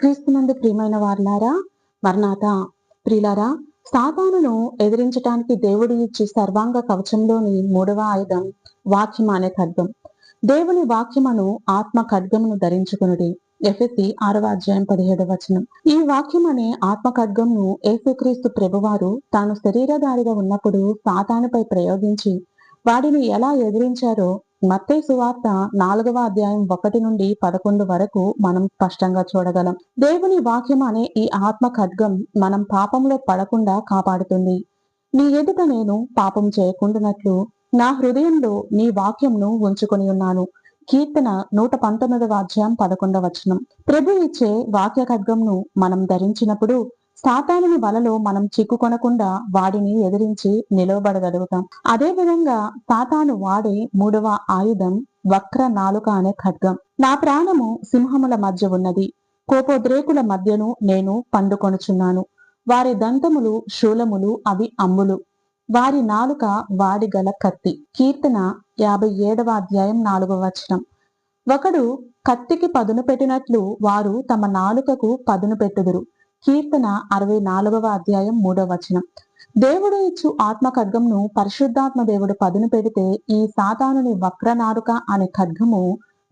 క్రీస్తునందు ప్రియమైన వారులారా మర్నాథ ప్రియులారా సాతానును ఎదిరించటానికి దేవుడు ఇచ్చి సర్వాంగ కవచంలోని మూడవ ఆయుధం వాక్యం అనే ఖడ్గం. దేవుని వాక్యమును ఆత్మ ఖడ్గమును ధరించుకునుడి. ఎఫెసి ఆరవ అధ్యాయం పదిహేడవ వచనం. ఈ వాక్యం అనే ఆత్మ ఖడ్గంను యేసుక్రీస్తు ప్రభువారు తాను శరీరధారిగా ఉన్నప్పుడు సాతానుపై ప్రయోగించి వాడిని ఎలా ఎదిరించారో మత్తే సువార్త నాలుగవ అధ్యాయం ఒకటి నుండి పదకొండు వరకు మనం స్పష్టంగా చూడగలం. దేవుని వాక్యం అనే ఈ ఆత్మ ఖడ్గం మనం పాపంలో పడకుండా కాపాడుతుంది. నీ ఎదుట నేను పాపం చేయకుండానట్లు నా హృదయంలో నీ వాక్యంను ఉంచుకొని ఉన్నాను. కీర్తన నూట పంతొమ్మిదవ అధ్యాయం పదకొండవ వచనం. ప్రభు ఇచ్చే వాక్య ఖడ్గంను మనం ధరించినప్పుడు సాతానుని వలలో మనం చిక్కుకొనకుండా వాడిని ఎదిరించి నిలవబడగలుగుతాం. అదే విధంగా సాతాను వాడే మూడవ ఆయుధం వక్ర నాలుక అనే ఖడ్గం. నా ప్రాణము సింహముల మధ్య ఉన్నది. కోపోద్రేకుల మధ్యను నేను పండుకొనుచున్నాను. వారి దంతములు శూలములు అవి అమ్ములు. వారి నాలుక వాడి గల కత్తి. కీర్తన యాభై ఏడవ అధ్యాయం నాలుగవ వచనం. ఒకడు కత్తికి పదును పెట్టినట్లు వారు తమ నాలుకకు పదును పెట్టుదురు. కీర్తన అరవై నాలుగవ అధ్యాయం మూడవ వచనం. దేవుడు ఇచ్చు ఆత్మ ఖడ్గంను పరిశుద్ధాత్మ దేవుడు పదును పెడితే ఈ సాతానుని వక్రనారుక అనే ఖడ్గము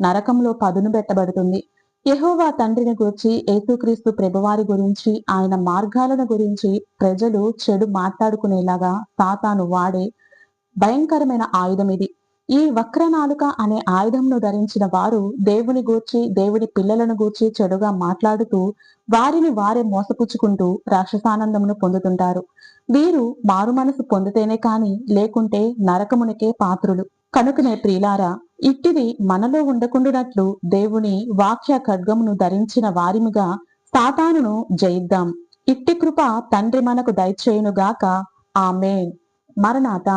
నరకంలో పదును పెట్టబడుతుంది. యహోవా తండ్రిని గురించి యేసుక్రీస్తు ప్రభువారి గురించి ఆయన మార్గాలను గురించి ప్రజలు చెడు మాట్లాడుకునేలాగా సాతాను వాడే భయంకరమైన ఆయుధం ఇది. ఈ వక్రనాలుక అనే ఆయుధంను ధరించిన వారు దేవుని గూర్చి దేవుడి పిల్లలను గూర్చి చెడుగా మాట్లాడుతూ వారిని వారే మోసపుచ్చుకుంటూ రాక్షసానందమును పొందుతుంటారు. వీరు మారు మనసు పొందితేనే కాని లేకుంటే నరకమునికే పాత్రులు. కనుకనే ప్రియులారా ఇట్టిది మనలో ఉండకుండునట్లు దేవుని వాక్య ఖడ్గమును ధరించిన వారిముగా సాతానును జయిద్దాం. ఇట్టి కృప తండ్రి మనకు దయచేయునుగాక. ఆమెన్. మరణాత.